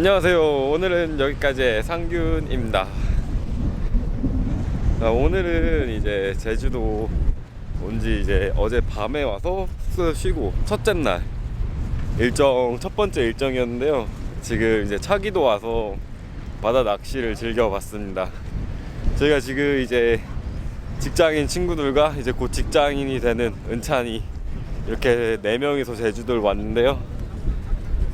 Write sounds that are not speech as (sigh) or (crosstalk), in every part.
안녕하세요. 오늘은 여기까지 상균입니다. 아, 오늘은 이제 제주도 온 지 이제 어제 밤에 와서 숙소 쉬고 첫째 날 일정 첫 번째 일정이었는데요. 지금 이제 차기도 와서 바다 낚시를 즐겨봤습니다. 저희가 지금 이제 직장인 친구들과 이제 곧 직장인이 되는 은찬이 이렇게 네 명이서 제주도를 왔는데요.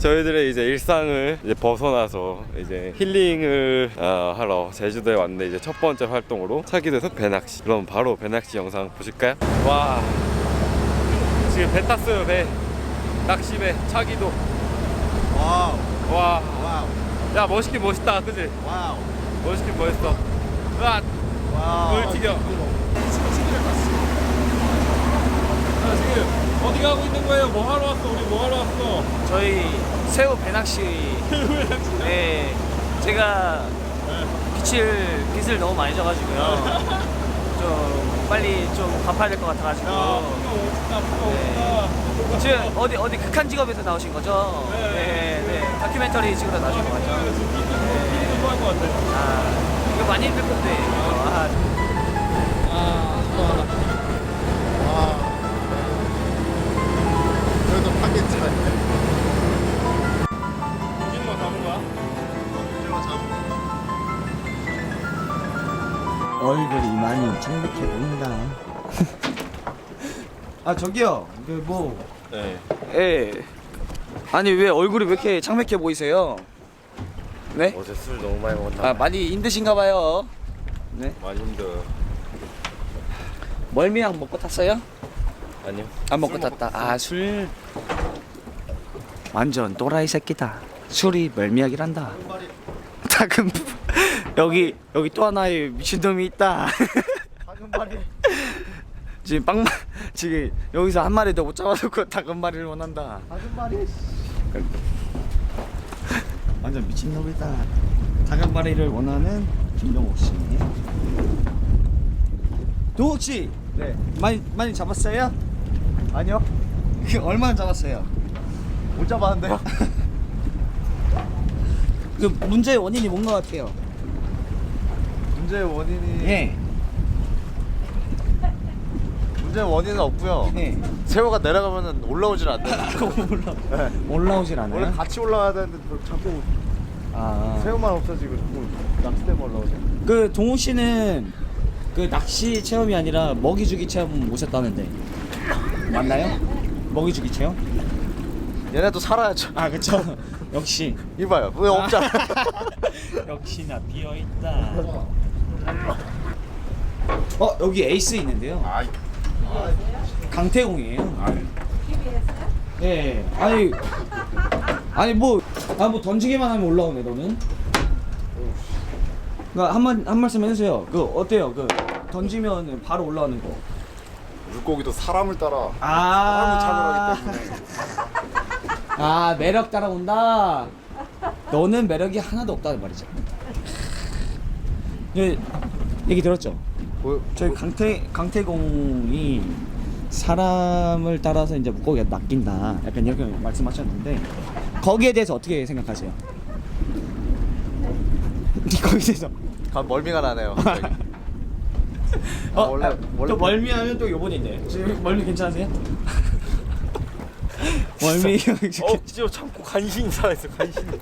저희들의 이제 일상을 이제 벗어나서 이제 힐링을 어, 하러 제주도에 왔는데 이제 첫 번째 활동으로 차기도에서 배낚시. 그럼 바로 배낚시 영상 보실까요? 와 지금 배 탔어요 배 낚시배 차기도 와우 와 와우 야 멋있긴 멋있다 그지? 와우 멋있긴 멋있어 으아 와우 물 튀겨. 야, 지금 어디 가고 있는 거예요? 뭐 하러 왔어? 우리 뭐 하러 왔어? 저희 새우 배낚시 네 제가 빚을 빚을 너무 많이 져가지고요 좀 빨리 좀 갚아야 될 것 같아가지고 네. 지금 어디 어디 극한 직업에서 나오신 거죠? 네, 네. 다큐멘터리 찍으러 나오신 거 같죠? 아 이거 많이 힘들 건데 이거. 아, 와 그래도 파겠지 얼굴이 많이 창백해 보인다. (laughs) 아 저기요, 그뭐 네 예. 아니 왜 얼굴이 왜 이렇게 창백해 보이세요? 네? 어제 술 너무 많이 먹었나 아 많이 힘드신가 봐요. 네. 많이 힘들어요 멀미약 먹고 탔어요? 아니요 안 먹고 탔다. 아 술. 완전 또라이 새끼다. 술이 멀미약이란다. 작은 여기 여기 또 하나의 미친놈이 있다. 다금발이 (laughs) 지금 빵 지금 여기서 한 마리 더 못 잡아놓고 작은 마리를 원한다. 다금발이 (laughs) 완전 미친 놈이다. 다간바리를 원하는 김동욱 씨. 동욱 씨, 네. 많이 많이 잡았어요? 아니요 그 얼마나 잡았어요? 못 잡았는데요 (laughs) 그 문제의 원인이 뭔 것 같아요? 문제의 원인이 예, 문제의 원인은 없고요 예. 새우가 내려가면은 올라오질 않네 (laughs) 올라 네. 올라오질 않아요. 원래 같이 올라와야 되는데 자꾸 아, 새우만 없어지고 자꾸 낚시 때문에 올라오죠 그 동욱 씨는 그 낚시 체험이 아니라 먹이 주기 체험 오셨다는데 맞나요? 먹이 주기 체험? 얘네도 살아야죠 아 그쵸. 역시 이봐요 왜 없잖아 (laughs) 역시나 비어 있다. 어 여기 에이스 있는데요. 아이 강태공이에요. 네. 아니 아니 뭐아뭐 던지기만 하면 올라오네 너는. 그러니까 한번 한 말씀 해주세요. 그 어때요? 그 던지면 바로 올라오는 거. 물고기도 사람을 따라 아. 사람을 차별하기 때문에 아 매력 따라온다. 너는 매력이 하나도 없다는 말이죠. 예, 얘기 들었죠? 뭐, 저희 강태 강태공이 사람을 따라서 이제 물고기가 낚인다. 약간 이렇게 말씀하셨는데 거기에 대해서 어떻게 생각하세요? (laughs) 거기에 대해서 가 멀미가 나네요 (laughs) 갑자기. 아, 원래 아, 원래 또 멀미하면 또 요번인데 지금 멀미 괜찮으세요? 멀미 어 진짜 참고 간신히 살아있어 간신히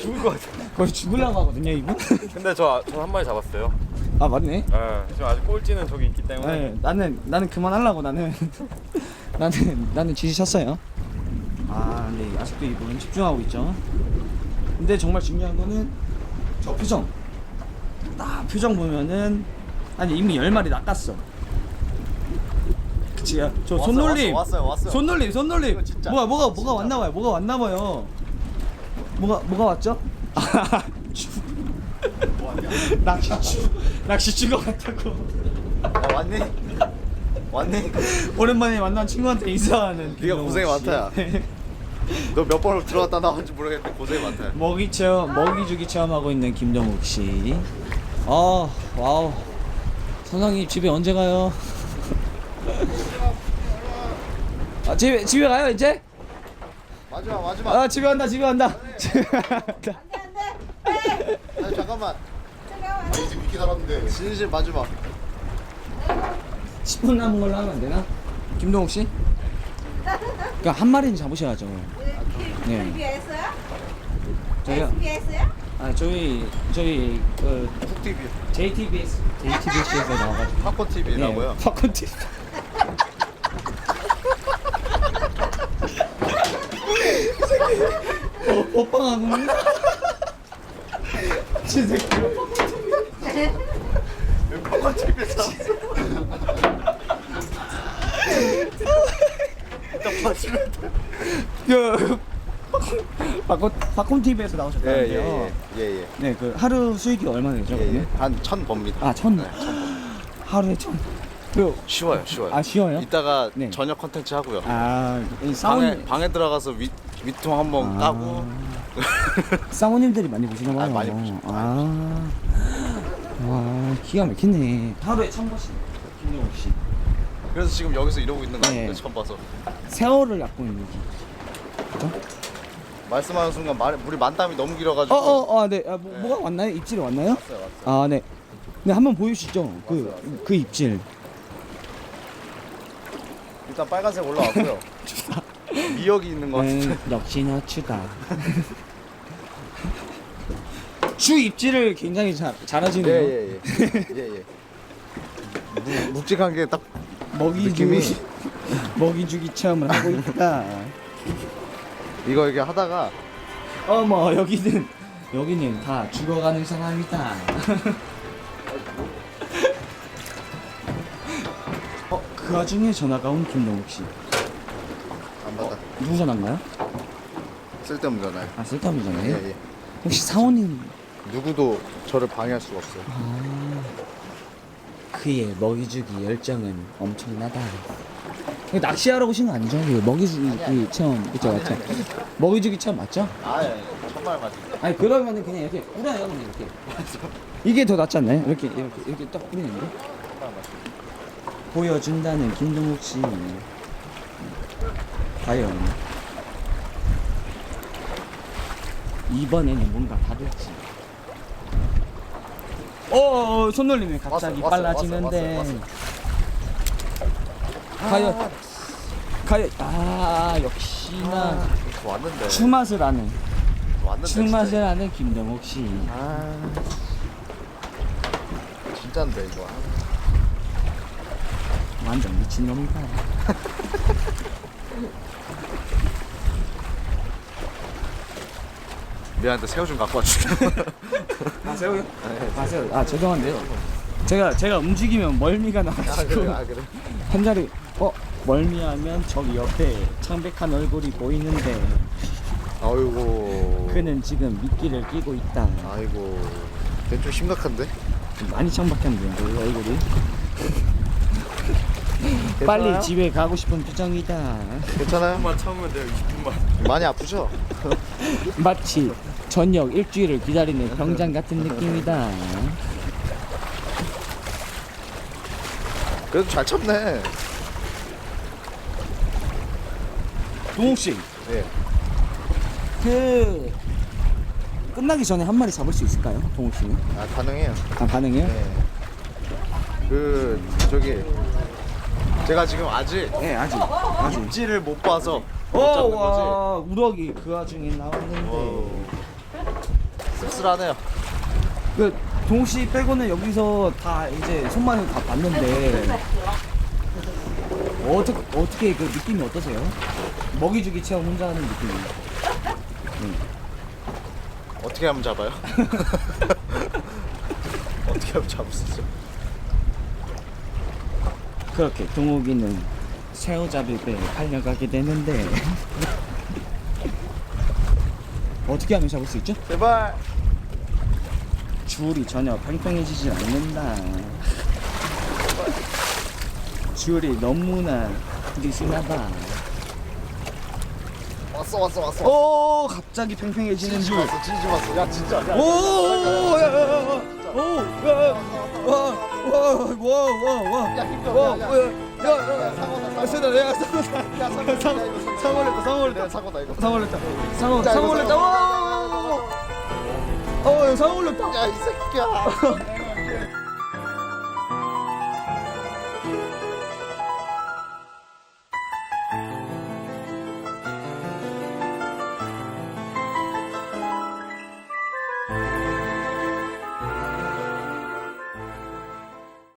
죽을 것 같아 거의 죽으려고 하거든요 이분. (laughs) 근데 저 저 한 마리 잡았어요 아 맞네. 네, 지금 아직 꼴찌는 저기 있기 때문에 네, 나는 나는 그만하려고 나는 (laughs) 나는 나는 지지셨어요. 아, 근데 아직도 이분 집중하고 있죠. 근데 정말 중요한 거는 저 표정. 딱 표정 보면은 아니 이미 열 마리 낚았어. 그치야. 저 왔어요, 손놀림. 왔어요, 왔어요, 왔어요. 손놀림, 손놀림. 이거 진짜, 뭐가 뭐가 뭐가. 왔나 봐요. 뭐가 왔나 봐요. 뭐가 뭐가 왔죠? 아, 주- 낚시추 낚시추가 왔다고. 야, 왔니? 왔니? 오랜만에 만난 친구한테 인사하는 네가 고생이 씨. 많다, 너몇 번을 들어갔다 나왔는지 모르겠는데 고생이 많다 먹이 체험 먹이 주기 체험하고 있는 김동욱 씨. 아 와우 선생님 집에 언제 가요? 아 집에 집에 가요 이제? 마지막 마지막 아 집에 간다 집에 간다 (laughs) 집에 간다 잠깐만. 아니 지금 이렇게 달았는데 진실 마지막. 10분 남은 걸로 하면 안 되나? 김동욱 씨? 그러니까 한 마리는 잡으셔야죠. 네. TV에서요? 저희요? SBS요? 아 저희 저희 그훅 TV. JTBS JTBS에서 나와가지고 팝콘 TV라고요. 네, 팝콘 TV. 오빠하고 (laughs) 진짜 팝콘 TV에서. 일단 마시면 돼. 그 팝콘 팝콘 TV에서 나오셨다는데요. 예예 예. 예, 예. 네, 그 하루 수익이 얼마나 되죠? 예, 예. 그러면? 한천 법니다. 아, 천. 네. 하루에 천. 그 쉬워요, 쉬워요. 아, 쉬워요? 이따가 네. 저녁 컨텐츠 하고요. 아, 이 방에 방에 들어가서 위 위통 한번 아. 까고 (laughs) 사모님들이 많이 보시나 봐요. 아, 많이 보시죠. 아. 와, 기가 막히네. 하루에 천 번씩. 김동욱 씨. 그래서 지금 여기서 이러고 있는 거 네. 아닙니까? 처음 봐서 세월을 얕고 있는 기. 그죠? 말씀하는 순간 말 물이 만땀이 너무 길어가지고 어, 어, 아, 네. 아, 뭐, 뭐가 왔나요? 입질이 왔나요? 왔어요, 왔어요. 아, 네. 네, 한번 보여주시죠. 그, 그 입질. 일단 빨간색 올라왔고요. (laughs) 미역이 있는 거 같은데. 음, 역시나 추다. 주 입질을 굉장히 잘, 잘하시네요. 예예예. 예예. 무- 묵직한 게 딱 먹이주기, 느낌이- (laughs) 먹이 주기 체험을 하고 있다. 이거 이렇게 하다가 어머, 여기는, 여기는 다 죽어가는 사람이다. (laughs) 어, 그 와중에 전화가 온 김동욱 씨. 누구 전화인가요? 쓸데없는 전화요. 아, 쓸데없는 전화예요? 예 예. 혹시 사원님 누구도 저를 방해할 수가 없어요. 그의 먹이주기 열정은 엄청나다. 이거 낚시하러 오신 거 아니죠? 그 먹이주기 체험 그쵸 맞죠? 먹이주기 체험 맞죠? 아 예. 정말 맞아. 아니 그러면은 그냥 이렇게 뿌려요 그냥 이렇게. 이게 더 낫지 않나요? 이렇게 이렇게 이렇게 딱 뿌리는 게. 보여준다는 김동욱 씨. 과연 이번에는 뭔가 다를지. 어, 손놀림이 갑자기 왔어요, 빨라지는데. 왔어요, 과연 과연 아 역시나 왔는데. 추맛을 아는 왔는데. 추맛을 진짜. 아는 김동욱 씨. 아. 진짜인데 이거. 완전 미친 놈이다. (laughs) 미안한데 새우 좀 갖고 와줄게. 마세요. 마세요. 아 죄송한데요. 제가 제가 움직이면 멀미가 아 나가지고 아 그래. 한 자리 어 멀미하면 저기 옆에 창백한 얼굴이 보이는데 아이고. 그는 지금 미끼를 끼고 있다. 아이고. 걔좀 심각한데? 많이 창백한데요, 그 얼굴이. 빨리 집에 가고 싶은 표정이다. 괜찮아요? 한번 참으면 돼요 20분만 많이 아프죠? (laughs) 마치 저녁 일주일을 기다리는 병장 같은 느낌이다. 그래도 잘 참네. 동욱 씨, 예. 그 끝나기 전에 한 마리 잡을 수 있을까요, 동욱 씨는? 아 가능해요. 아 가능해요? 네. 그 저기 제가 지금 아직 네, 아직. 아직. 입지를 못 봐서 못 어, 잡는 거지. 와, 우럭이 그 와중에 나왔는데. 씁쓸하네요. 그 동욱 씨 빼고는 여기서 다 이제 손만을 다 봤는데 어떻게 어떻게 그 느낌이 어떠세요? 먹이 주기 체험 혼자 하는 느낌이. 어떻게 하면 잡아요? (laughs) 어떻게 하면 잡을 수 있어? 그렇게 동욱이는 새우잡이 배에 팔려가게 되는데 어떻게 하면 잡을 수 있죠? 제발. 줄이 전혀 팽팽해지지 않는다. 줄이 너무나 느슨하다. 왔어 왔어 왔어. 오 갑자기 팽팽해지는 줄. 찌지 왔어. 야 진짜. 야, 오, 야, 야, 야, 야. 야, 야, 야, 상어다, 아, 세다, 내가 상어, 야 상어 상어, 걸렸다, 상어 내가 상어다 이거. 상어 걸렸다, 상어, 자, 상어 이거 걸렸다, 상어. 와, 어 올렸다 야 이 새끼야